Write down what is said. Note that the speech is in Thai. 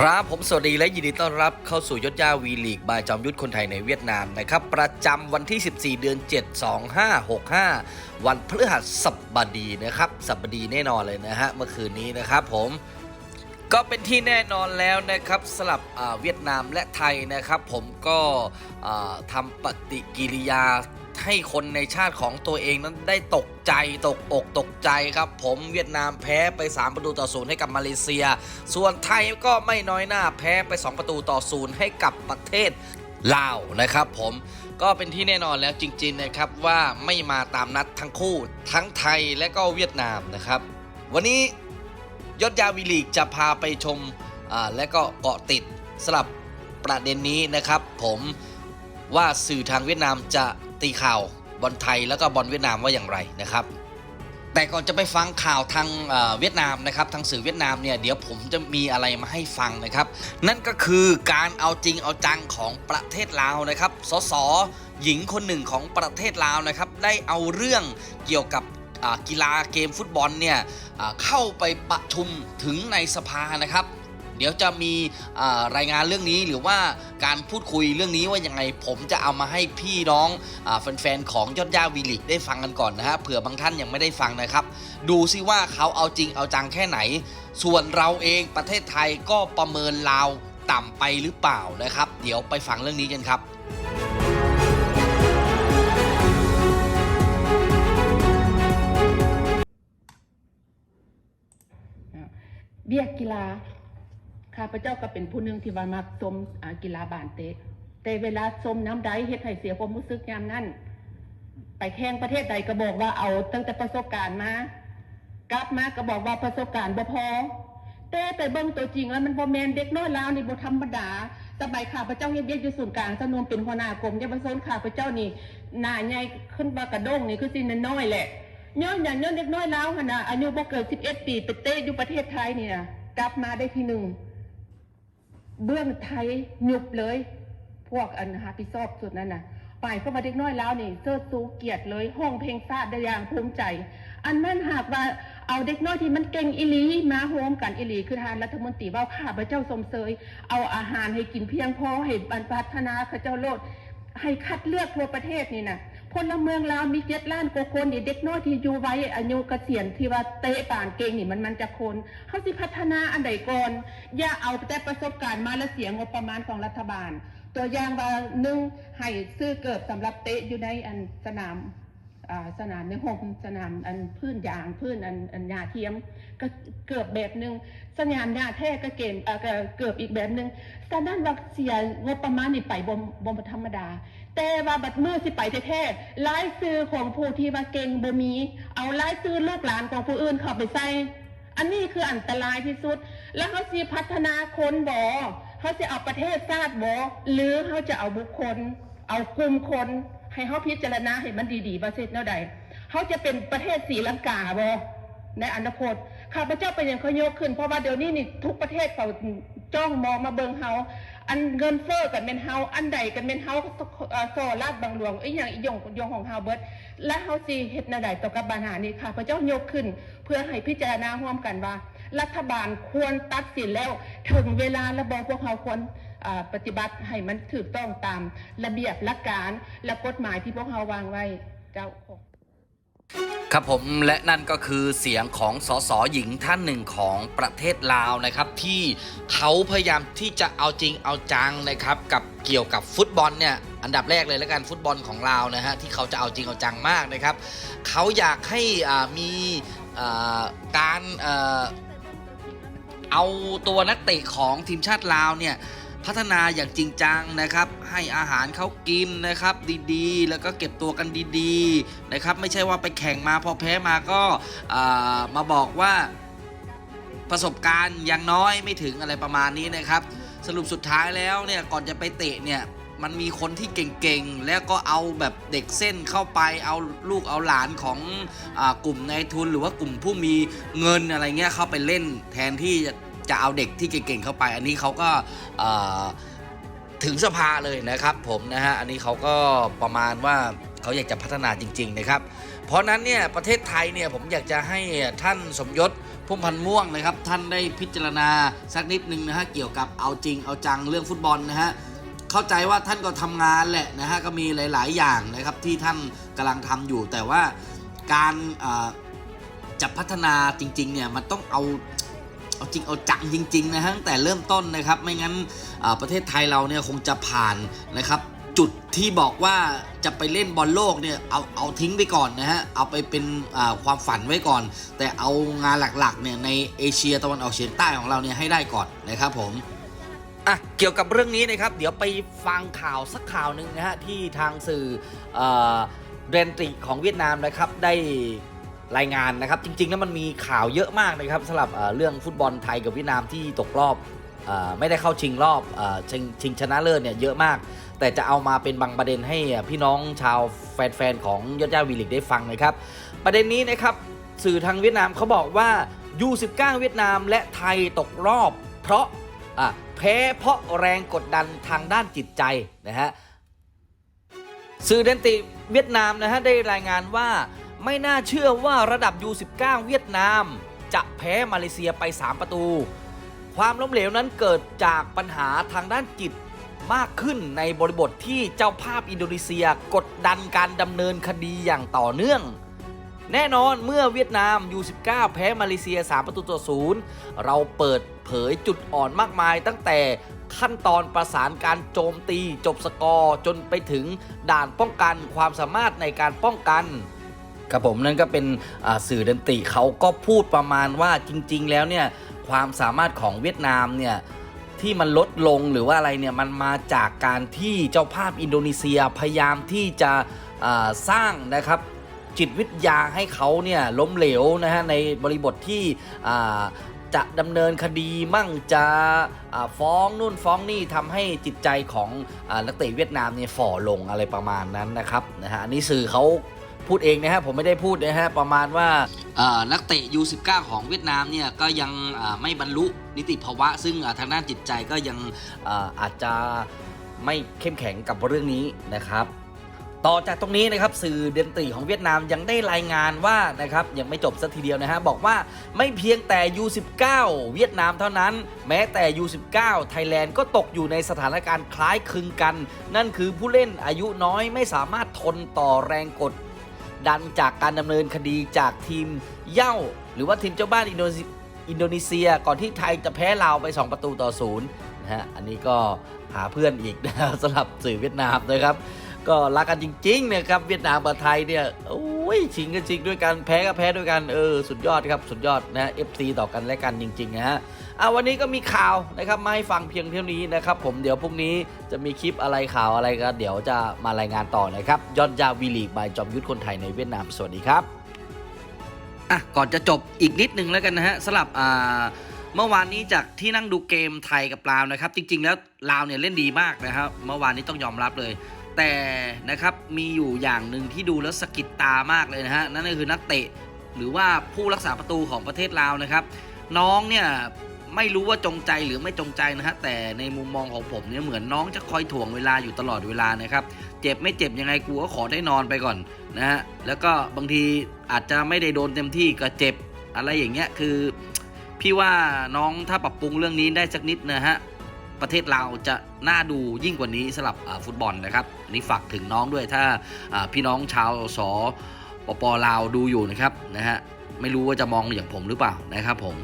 ครับ ผมสวัสดีและยินดีต้อนรับเข้าสู่ยศยาวีลีกบายจอมยุทธคนไทยในเวียดนามนะครับ ประจำวันที่ 14 เดือน 7 2565 วันพฤหัสบดีนะครับ สัปดีแน่นอนเลยนะฮะ เมื่อคืนนี้นะครับผมก็เป็นที่แน่นอนแล้วนะครับสลับเวียดนามและไทยนะครับ ผมก็ทำปฏิกิริยา ให้คนในชาติของตัวเองนั้นได้ตกใจตกอกตกใจครับ ผมเวียดนามแพ้ไป 3 ประตูต่อศูนย์ให้กับมาเลเซีย ส่วนไทยก็ไม่น้อยหน้าแพ้ไป 2 ประตูต่อศูนย์ให้กับประเทศลาวนะครับผมก็เป็นที่แน่นอนแล้วจริงๆนะครับว่าไม่มาตามนัดทั้งคู่ ทั้งไทยและก็เวียดนามนะครับ วันนี้ยศยาวีลีกจะพาไปชมและก็เกาะติดสลับประเด็นนี้นะครับ ผมว่าสื่อทางเวียดนามจะ ตีข่าวบอลไทยแล้วก็บอลเวียดนามว่าอย่างไรนะครับ แต่ก่อนจะไปฟังข่าวทางเวียดนามนะครับทางสื่อเวียดนามเนี่ยเดี๋ยวผมจะมีอะไรมาให้ฟังนะครับ นั่นก็คือการเอาจริงเอาจังของประเทศลาวนะครับ สสหญิงคนหนึ่งของประเทศลาวนะครับ ได้เอาเรื่องเกี่ยวกับกีฬาเกมฟุตบอลเนี่ยเข้าไปประชุมถึงในสภานะครับ เดี๋ยวจะมีรายงานเรื่องนี้หรือว่าการพูดคุยเรื่องนี้ว่ายังไงผมจะเอามาให้พี่น้องอแฟนๆของยอดย่าวีลิกได้ฟังกันก่อนนะฮะเผื่อบางท่านยังไม่ได้ฟังนะครับ ดูซิว่าเขาเอาจริงเอาจังแค่ไหน ส่วนเราเองประเทศไทยก็ประเมินลาวต่ำไปหรือเปล่านะครับ เดี๋ยวไปฟังเรื่องนี้กันครับเบียกกีฬา ข้าพเจ้าก็เป็นผู้หนึ่งที่ว่ามักชมกีฬาบานเตะ แต่เวลาชมน้ำใดเฮ็ดให้เสียความรู้สึกยามนั้น ไปแข่งประเทศใดก็บอกว่าเอาตั้งแต่ประสบการณ์มากลับมาก็บอกว่าประสบการณ์บ่พอแต่ไปเบิ่งตัวจริงแล้วมันบ่แมนเด็กน้อยลาวนี่บ่ธรรมดาสมัยข้าพเจ้าเฮ็ดเวียกอยู่ศูนย์กลางสนมเป็นหัวหน้ากรมเยาวชนข้าพเจ้านี่หน้าใหญ่ขึ้นมากระด้งนี่คือสิน้อยแหละย้อนอย่างย้อนเด็กน้อยแล้วหั่นน่ะอายุบ่เกิน11 ปีไปเตะอยู่ประเทศไทยเนี่นะกลับมาได้ที่หนึ่ง เบื้องไทยหยุบเลย พวกอันหาพิซอบสุดนั่นน่ะไปเข้ามาเด็กน้อยแล้วนี่เสื้อสูเกียรติเลย ห้องเพลงซาดได้อย่างภูมิใจ อันนั้นหากว่าเอาเด็กน้อยที่มันเก่งอีหลีมาโฮมกันอีหลีคือทานรัฐมนตรีว่าข้าพระเจ้าสมเสยเอาอาหารให้กินเพียงพอให้บรรพัฒนาข้าเจ้าโลดให้คัดเลือกทั่วประเทศนี่น่ะ พลเมืองลาวมีเจ็ดล้านกว่าคนนี่เด็กน้อยที่อยู่ไว้อายุเกษียณที่ว่าเตะป่านเก่งนี่มันมันจะคนเขาสิพัฒนาอันใดก่อนอย่าเอาแต่ประสบการณ์มาแล้วเสียงบประมาณของรัฐบาล ตัวอย่างว่าหนึ่งให้ซื้อเกิดสำหรับเตะอยู่ในอันสนามอ่าสนามในห้องสนามอันพื้นยางพื้นอันอันหญ้าเทียมก็เกือบแบบหนึ่งสนามหญ้าแท้ก็เกณฑ์เออเกือบอีกแบบหนึ่งแต่ด้านวักเสียงบประมาณนี่ไปบ่บ่บ่ธรรมดา แต่ว่าบัดมือสิไปแท้ๆรายซื้อของผู้ที่ว่าเก่งบ่มี เอารายซื้อลูกหลานของผู้อื่นเข้าไปใส่ อันนี้คืออันตรายที่สุด แล้วเขาสิพัฒนาคนบ่เขาจะเอาประเทศชาติบ่หรือเขาจะเอาบุคคล เอากลุ่มคน ให้เขาพิจารณาให้มันดีๆประเทศแนวใดเขาจะเป็นประเทศศรีลังกาบ่ในอนาคตข้าพเจ้าเป็นอย่างเขายกขึ้น เพราะว่าเดี๋ยวนี้นี่ทุกประเทศเขาจ้องมองมาเบิงเฮา อันเงินเฟ้อกันเป็นเฮาอันใดกันเป็นเฮาเอ่อโซลาดบางหลวงไอ้อย่างอีหยงยงของเฮาเบิดและเฮาสิเฮ็ดนวใดต่อกับปัญหานี้ค่ะ พระเจ้ายกขึ้น เพื่อให้พิจารณาร่วมกันว่า รัฐบาลควรตัดสินแล้ว ถึงเวลาระบอบพวกเขาควรปฏิบัติให้มันถูกต้องตามระเบียบหลักการและกฎหมายที่พวกเขาวางไว้เจ้าของ ครับผมและนั่นก็คือเสียงของสสหญิงท่านหนึ่งของประเทศลาวนะครับ ที่เขาพยายามที่จะเอาจริงเอาจังนะครับ กับเกี่ยวกับฟุตบอลเนี่ยอันดับแรกเลยแล้วกันฟุตบอลของลาวนะฮะที่เขาจะเอาจริงเอาจังมากนะครับเขาอยากให้อ่ามีอ่าการเอ่อเอาตัวนักเตะของทีมชาติลาวเนี่ย พัฒนาอย่างจริงจังนะครับ ให้อาหารเขากินนะครับดีๆ แล้วก็เก็บตัวกันดีๆนะครับไม่ใช่ว่าไปแข่งมาพอแพ้มาก็มาบอกว่าประสบการณ์ยังน้อยไม่ถึงอะไรประมาณนี้นะครับ สรุปสุดท้ายแล้วเนี่ยก่อนจะไปเตะเนี่ยมันมีคนที่เก่งๆ แล้วก็เอาแบบเด็กเส้นเข้าไปเอาลูกเอาหลานของอกลุ่มนายทุนหรือว่ากลุ่มผู้มีเงินอะไรเงี้ยเข้าไปเล่นแทนที่ จะเอาเด็กที่เก่งๆเข้าไป อันนี้เขาก็ถึงสภาเลยนะครับผมนะฮะอันนี้เขาก็ประมาณว่าเขาอยากจะพัฒนาจริง ๆ นะครับ เพราะนั้นเนี่ยประเทศไทยเนี่ยผมอยากจะให้ท่านสมยศพุ่มพันธ์ม่วงนะครับ ท่านได้พิจารณาสักนิดนึงนะฮะเกี่ยวกับเอาจริงเอาจังเรื่องฟุตบอลนะฮะเข้าใจว่าท่านก็ทำงานแหละนะฮะก็มีหลาย ๆ อย่างนะครับที่ท่านกำลังทำอยู่ แต่ว่าการจะพัฒนาจริง ๆ เนี่ยมันต้องเอา เอาจริงเอาจังจริง ๆ นะฮะตั้งแต่เริ่มต้นนะครับ ไม่งั้นประเทศไทยเราเนี่ยคงจะผ่านนะครับ จุดที่บอกว่าจะไปเล่นบอลโลกเนี่ยเอาเอาทิ้งไปก่อนนะฮะเอาไปเป็นความฝันไว้ก่อน แต่เอางานหลักๆเนี่ยในเอเชียตะวันออกเฉียงใต้ของเราเนี่ยให้ได้ก่อนนะครับผมอะเกี่ยวกับเรื่องนี้นะครับ เดี๋ยวไปฟังข่าวสักข่าวหนึ่งนะฮะที่ทางสื่อเอ่อเรนตรีของเวียดนามนะครับได้ รายงานนะครับ จริง ๆ แล้วมันมีข่าวเยอะมากนะครับสำหรับเรื่องฟุตบอลไทยกับเวียดนามที่ตกรอบอไม่ได้เข้าชิงรอบอชิงชิงชนะเลิศเนี่ยเยอะมาก แต่จะเอามาเป็นบางประเด็นให้พี่น้องชาวแฟนๆของยอดย่าวีลิกได้ฟังนะครับ ประเด็นนี้นะครับสื่อทางเวียดนามเขาบอกว่า U19 เวียดนามและไทยตกรอบ เพราะะแพ้เพราะแรงกดดันทางด้านจิตใจนะฮะสื่อเดนติเวียดนามนะฮะได้รายงานว่า ไม่น่าเชื่อว่าระดับ U19 เวียดนาม จะแพ้มาเลเซียไป 3 ประตู ความล้มเหลวนั้นเกิดจากปัญหาทางด้านจิตมากขึ้นในบริบทที่เจ้าภาพอินโดนีเซียกดดันการดำเนินคดีอย่างต่อเนื่อง แน่นอนเมื่อเวียดนาม U19 แพ้มาเลเซีย 3 ประตูต่อศูนย์เราเปิดเผยจุดอ่อนมากมายตั้งแต่ขั้นตอนประสานการโจมตีจบสกอร์จนไปถึงด่านป้องกันความสามารถในการป้องกัน ครับผมนั่นก็เป็นสื่อดนตรีเขาก็พูดประมาณว่าจริง ๆ แล้วเนี่ยความสามารถของเวียดนามเนี่ยที่มันลดลงหรือว่าอะไรเนี่ยมันมาจากการที่เจ้าภาพอินโดนีเซียพยายามที่จะสร้างนะครับจิตวิทยาให้เขาเนี่ยล้มเหลวนะฮะในบริบทที่จะดำเนินคดีมั่งจะฟ้องนู่นฟ้องนี่ทำให้จิตใจของอนักเตะเวียดนามเนี่ยฝ่อลงอะไรประมาณนั้นนะครับนะฮะอันนี้สื่อเขา พูดเองนะฮะผมไม่ได้พูดนะฮะประมาณว่านักเตะ U19 ของเวียดนามเนี่ยก็ยังไม่บรรลุนิติภาวะ ซึ่งทางด้านจิตใจก็ยังอาอาจจะไม่เข้มแข็งกับเรื่องนี้นะครับต่อจากตรงนี้นะครับสื่อเดนตีของเวียดนามยังได้รายงานว่านะครับยังไม่จบสักทีเดียวนะฮะบอกว่าไม่เพียงแต่ U19 เวียดนามเท่านั้น แม้แต่ U19 ไทยแลนด์ก็ตกอยู่ในสถานการณ์คล้ายคลึงกัน นั่นคือผู้เล่นอายุน้อยไม่สามารถทนต่อแรงกด ดันจากการดำเนินคดีจากทีมเย่าหรือว่าทีมเจ้าบ้านอินโดนีอินโดนีเซียก่อนที่ไทยจะแพ้ลาวไป 2 ประตูต่อศูนย์นะฮะอันนี้ก็หาเพื่อนอีกนะสำหรับสื่อเวียดนามนะครับ ก็รักกันจริงๆนี่ยครับเวียดนามกับไทยเนี่ยโอ้ยชิงกันชิงด้วยกันแพ้ก็แพ้ด้วยกันเออสุดยอดครับสุดยอดนะ FC ต่อกันและกันจริงๆนะฮะอะวันนี้ก็มีข่าวนะครับมาให้ฟังเพียงเท่านี้นะครับผมเดี๋ยวพรุ่งนี้จะมีคลิปอะไรข่าวอะไรก็เดี๋ยวจะมารายงานต่อนะครับยอดยาวีลีกบายจอมยุทธคนไทยในเวียดนามสวัสดีครับอะก่อนจะจบอีกนิดนึงแล้วกันนะฮะสลับอ่าเมื่อวานนี้จากที่นั่งดูเกมไทยกับลาวนะครับ จริง ๆ แล้วลาวเนี่ยเล่นดีมากนะครับ เมื่อวานนี้ต้องยอมรับเลย แต่นะครับมีอยู่อย่างหนึ่งที่ดูแล้วสะกิดตามากเลยนะฮะนั่นก็คือนักเตะหรือว่าผู้รักษาประตูของประเทศลาวนะครับ น้องเนี่ยไม่รู้ว่าจงใจหรือไม่จงใจนะฮะแต่ในมุมมองของผมเนี่ยเหมือนน้องจะคอยถ่วงเวลาอยู่ตลอดเวลานะครับ เจ็บไม่เจ็บยังไงกูก็ขอได้นอนไปก่อนนะฮะแล้วก็บางทีอาจจะไม่ได้โดนเต็มที่ก็เจ็บอะไรอย่างเงี้ยคือ พี่ว่าน้องถ้าปรับปรุงเรื่องนี้ได้สักนิดนะฮะ ประเทศเราจะน่าดูยิ่งกว่านี้สำหรับฟุตบอลนะครับนี่ฝากถึงน้องด้วยถ้าอ่าพี่น้องชาวสปปลาวดูอยู่นะครับนะฮะไม่รู้ว่าจะมองอย่างผมหรือเปล่านะครับผม